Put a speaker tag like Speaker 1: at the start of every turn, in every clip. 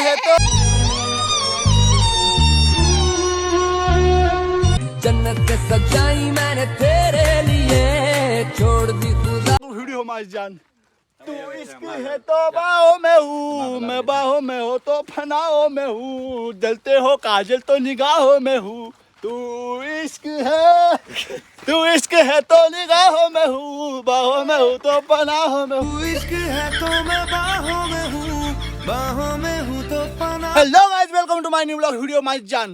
Speaker 1: है तो।
Speaker 2: जन्नत सजाई मैंने तेरे लिए छोड़ दी खुदा।
Speaker 1: वीडियो माई जान। तू इश्क है तो बाहों में हूँ। मैं बाहों में हो तो फनाओं में हूँ। जलते हो काजल तो निगाहों में हूँ। तू इश्क है। तू इश्क है तो निगाहों में हूँ। बाहों में हूँ तो पनाहों में हूँ। इश्क है तो मैं बाहों में हूँ। बाहों में तो hello guys welcome to my new blog video my जान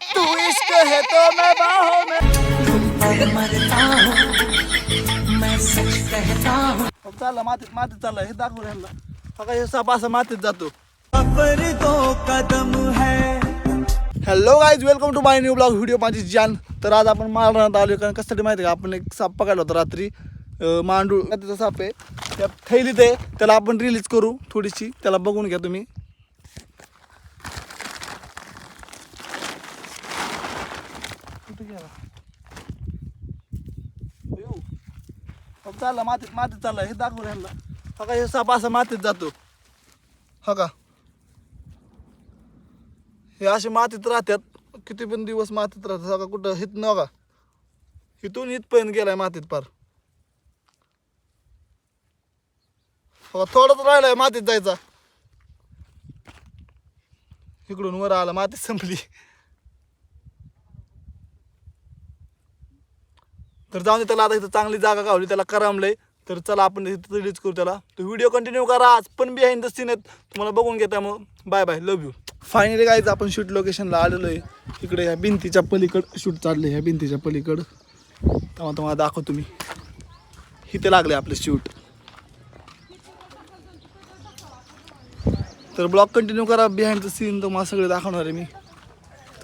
Speaker 1: तू इश्क है तो मैं बाहों में चालला मातीत मातीत चालला हे दाखव ह्यांना. बघा हे साप असं मातीत जातो. Hello guys welcome to my new blog video माझी जान तर आज आपण माळरानात आलो कारण कसं माहिती आहे का आपण एक साप पकडला होता रात्री. मांडूळ त्याचा साप आहे. त्या थैलीत आहे त्याला आपण रिलीज करू थोडीशी. त्याला बघून घ्या तुम्ही. गेला. अयो. चालला मातीत मातीत चालला. हे दाखव ह्यांना हा का हे साप असा मातीत जातो. हा का? हे असे मातीत राहतात. किती पण दिवस मातीत राहतात. हा का कुठं? हित न का? इथून इथपर्यंत गेलाय मातीत पार. हो थोडंच राहिलाय मातीत जायचा. इकडून वर आला माती संपली. तर जाऊन दे त्याला आता इथं चांगली जागा गावली त्याला करमलंय. तर चला आपण रिलीज करू त्याला. तो व्हिडिओ कंटिन्यू करा. आज पण बिहाइंड द सीन आहेत. तुम्हाला बघून घेता मग. Bye bye love you finally गायचं आपण शूट लोकेशनला आलेलो आहे इकडे ह्या भिंतीच्या पलीकड शूट चाललंय ह्या भिंतीच्या पलीकड. तेव्हा तुम्हाला दाखवतो मी. इथे लागले आपले शूट तर ब्लॉग कंटिन्यू करा. बिहाइंड द सीन तुम्हाला सगळे दाखवणार आहे मी.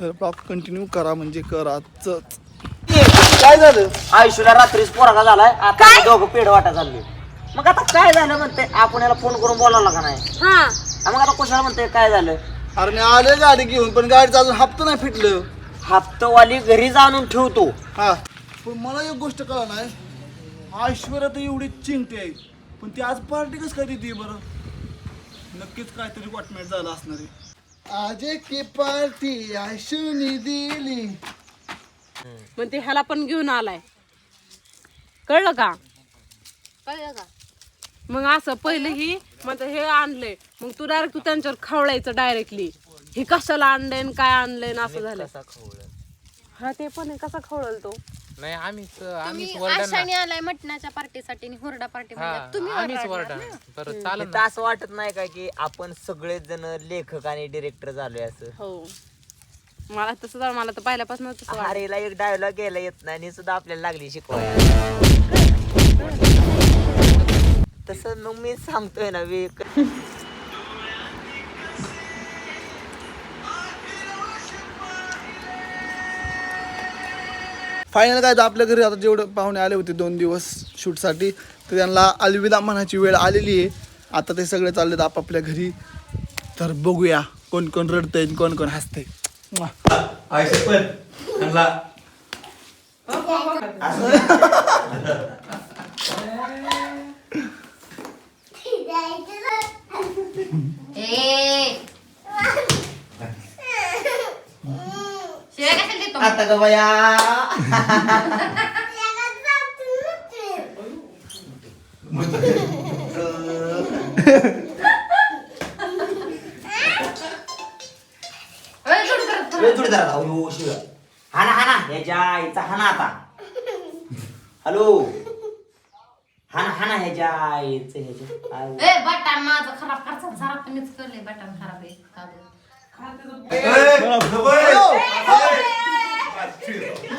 Speaker 1: तर ब्लॉग कंटिन्यू करा म्हणजे कराच काय झालं?
Speaker 3: आयुष्याला रात्रीच पोरगा झालाय आता आम्ही दोघं पेड वाटा चाललोय मग आता काय झालं म्हणते आपण याला फोन करून बोलावला का नाही?
Speaker 4: हा.
Speaker 3: मग आता कुशाला म्हणते काय झालं?
Speaker 1: अरे मी आले गाडी घेऊन पण गाडीचं अजून हप्ता नाही फिटलं.
Speaker 3: हप्तवाली घरी जाणून ठेवतो.
Speaker 1: हा. पण मला एक गोष्ट कळा नाही. ऐश्वर्या तर एवढी चिंटी आहे. पण ती आज पार्टी कसं काय देते बरं? नक्कीच काहीतरी वाटमेट झालं असणार आहे. आज की पार्टी आयशुनी दिली.
Speaker 4: मग ते ह्याला पण घेऊन आलाय. कळलं का?
Speaker 5: कळलं का?
Speaker 4: मग असं पहिले ही मग हे आणलंय. मग तू डायरेक्ट तू त्यांच्यावर खवळायचं डायरेक्टली हे कशाला आणलंय आणि काय आणलंय आणि असं झालं हा ते पण आहे. कसा खवळल तो?
Speaker 6: नाही आम्हीच
Speaker 5: तुम्ही
Speaker 6: आम्हीच वरडा
Speaker 5: आशाने आलाय मटणाच्या पार्टीसाठी आणि हुरडा पार्टी म्हणजे तुम्ही
Speaker 6: आम्हीच
Speaker 5: ओरडणार
Speaker 6: वरडा
Speaker 5: ना.
Speaker 6: बरं चालेल
Speaker 3: असं वाटत नाही का की आपण सगळेच जण लेखक आणि डिरेक्टर झालोय असं?
Speaker 4: हो. मला तसं झालं मला तर पहिल्यापासून तसं.
Speaker 3: हारेला एक डायलॉग घ्यायला येत नाही. आणि सुद्धा आपल्याला लागली शिकवायला. तसं मग मी सांगतोय ना मी
Speaker 1: फायनल काय तर आपल्या घरी आता जेवढे पाहुणे आले होते दोन दिवस शूटसाठी तर त्यांना अलविदा म्हणायची वेळ आलेली आहे. आता ते सगळे चाललेत आपापल्या घरी. तर बघूया कोण कोण रडतंय आणि कोण कोण हसतंय. म्वा.
Speaker 5: शिवाय कशाला देतो
Speaker 3: आता ग बया लय जोरदार आला. अयो, शिव्या. हाना हाना ह्याच्या आईचा हाना आता हॅलो हाना हाना ह्याच्या आईचं ह्याच्या आऊ.
Speaker 5: ए बटन माझं खराब करतात जरा तुम्हीच करले बटन खराब आहे का बरं?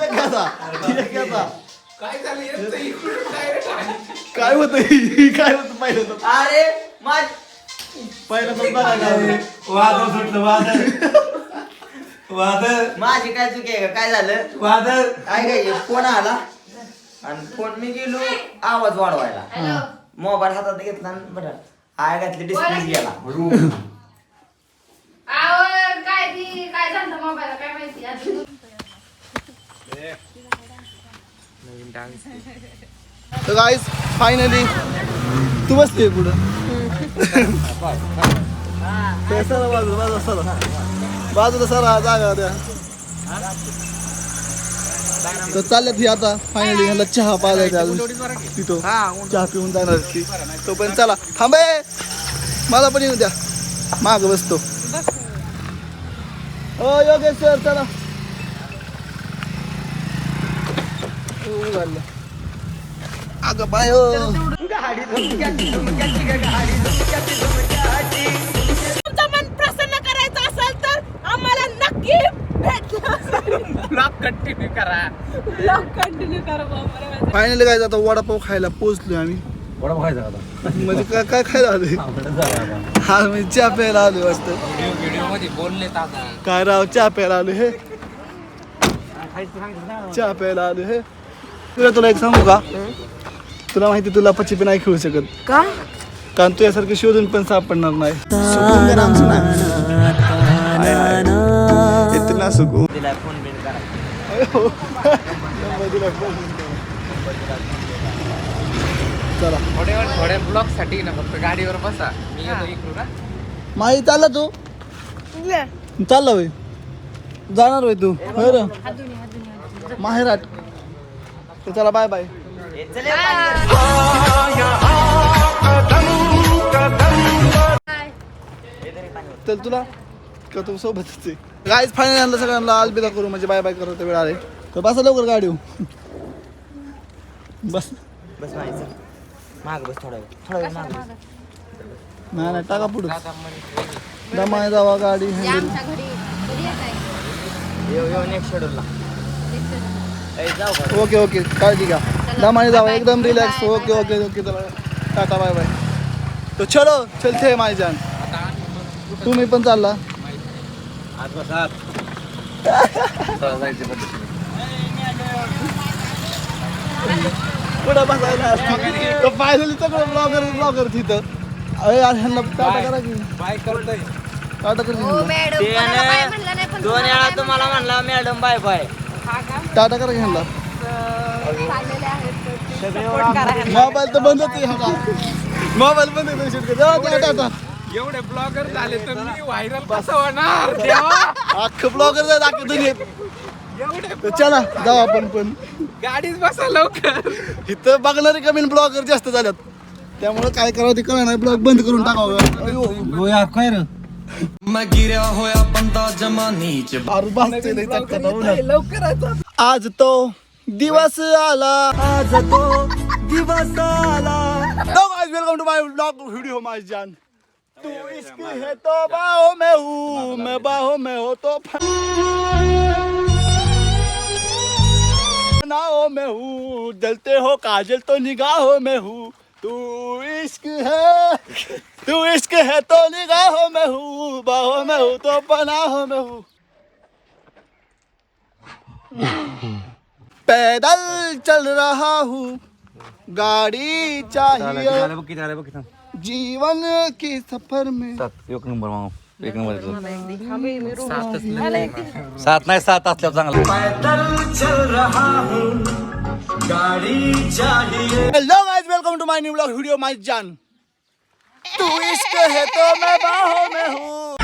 Speaker 1: एक घ्याचा, एक घ्याचा. काय होत काय होत पहिलं
Speaker 3: अरे माझ
Speaker 1: पहिलं
Speaker 7: वादळ सुटलं वादळ वादळ.
Speaker 3: माझी काय चुकी आहे का? काय झालं?
Speaker 7: वादळ.
Speaker 3: काय काय फोन आला. आणि फोन मी गेलो आवाज वाढवायला. मोबाईल हातात घेतला आणि बटन आय घातली डिस्प्ले गेला.
Speaker 5: आव काय ती काय झालं मोबाईल काय माहिती? अजून
Speaker 6: नवीन डान्स
Speaker 1: तर गाईज फायनली तू बसते पुढं. ते सरा बाजूला सरा जागा द्या. तर चालल्यात ही आता फायनली ह्याला चहा पाजायचा अजून. तिथं चहा पिऊन जाणार ती. तोपर्यंत चला थांबे मला पण येऊ द्या. माग बसतो. हो योगेश सर चला. हो. अगं बाय
Speaker 6: कंटिन्यू करा.
Speaker 4: ब्लॉग कंटिन्यू करा बाबा
Speaker 1: फायनली काय आता वडापाव खायला पोहोचलोय आम्ही.
Speaker 7: वडा खायचा आता.
Speaker 1: म्हणजे काय काय खायला आलोय? हा म्हणजे चहा प्यायला आलोय वाटतं
Speaker 6: व्हिडिओ व्हिडिओमध्ये बोलले आता.
Speaker 1: काय राव चहा प्यायला आलो हे. चहा प्यायला आलो हे. तुला तुला एक सांगू का? तुला माहिती तुला पचिपी नाही खेळू शकत.
Speaker 4: का?
Speaker 1: कारण तू यासारखं शोधून पण सापडणार नाही. सुकून ना आमचं ना. हाय, हाय. इतना सुकून
Speaker 3: तिला फोन बिन करा.
Speaker 1: अयो. नंबर दिला फोन. चला.
Speaker 6: थोड्या थोड्या ब्लॉगसाठी ना फक्त गाडीवर बसा. मी येतो इकडून हा.
Speaker 1: माही चालला तू? चालला होय जाणार होय तू. होय रे. तर चला बाय बाय तर तुला. का तू सोबतच आहे? गाईच फायनल आणलं सगळ्यांना अलविदा करू म्हणजे बाय बाय करत वेळ आले. तर बसा लवकर गाडी बस.
Speaker 3: बस माहिती माग बस थोडा वेळ थोडा वेळ माग बस.
Speaker 1: नाही नाही टाका पुढे. दमाय जावा गाडी. हँडल
Speaker 5: आमच्या घरी. कधी येत आहे.
Speaker 3: येऊ येऊ नेक्स्ट शेड्यूलला ए जाऊ का?
Speaker 1: ओके ओके काळजी घ्या. दमाने जावा एकदम रिलॅक्स ओके ओके ओके चला. टाटा बाय बाय तो चलो चलते हैं जान तुम्ही पण चालला. पुढं बसायला? तो फायनली सगळं ब्लॉगर ब्लॉगर तिथं. अरे यार ह्यांना टाटा करा की.
Speaker 6: बाय करतोय.
Speaker 1: टाटा कर
Speaker 3: यानं दोन वेळा तुम्हाला म्हणला. Madam bye bye.
Speaker 1: टाटा करा ह्यांना. मोबाईल तर बंदच मोबाईल बंद टाटा.
Speaker 6: एवढे ब्लॉगर झाले तर मी व्हायरल कसं होणार देवा?
Speaker 1: अख्खं ब्लॉगर जाय दाखव दुनियेत
Speaker 6: एवढे
Speaker 1: तर चला जाऊ आपण पण.
Speaker 6: गाडीच बसा लवकर.
Speaker 1: इथं बघणारे कमी ब्लॉगर जास्त झाल्यात. त्यामुळे काय करावं ते कळणार नाही ब्लॉग बंद करून टाकावं.
Speaker 7: काय रे?
Speaker 1: उन्हात. आज तो दिवस आला. आज तो दिवस आला. Welcome to my blog video my जान तू इश्क है तो बाहों में हूँ मैं बाहों में हो तो फनाओं में हूँ जलते हो काजल तो निगाहों में हूँ। तू इश्क है तू इश्क है तो निगाहों में हूँ बाहों में हूँ तो पनाहों में हूँ। पैदल चल रहा हूँ गाड़ी चाहिए। जीवन के सफ़र में।
Speaker 7: सात एक नंबर मामा एक नंबर सात नाही सात असल्यावर चांगलं
Speaker 1: hello guys welcome to my new blog video my जान तू इश्क है तो मैं बाहों में हूँ।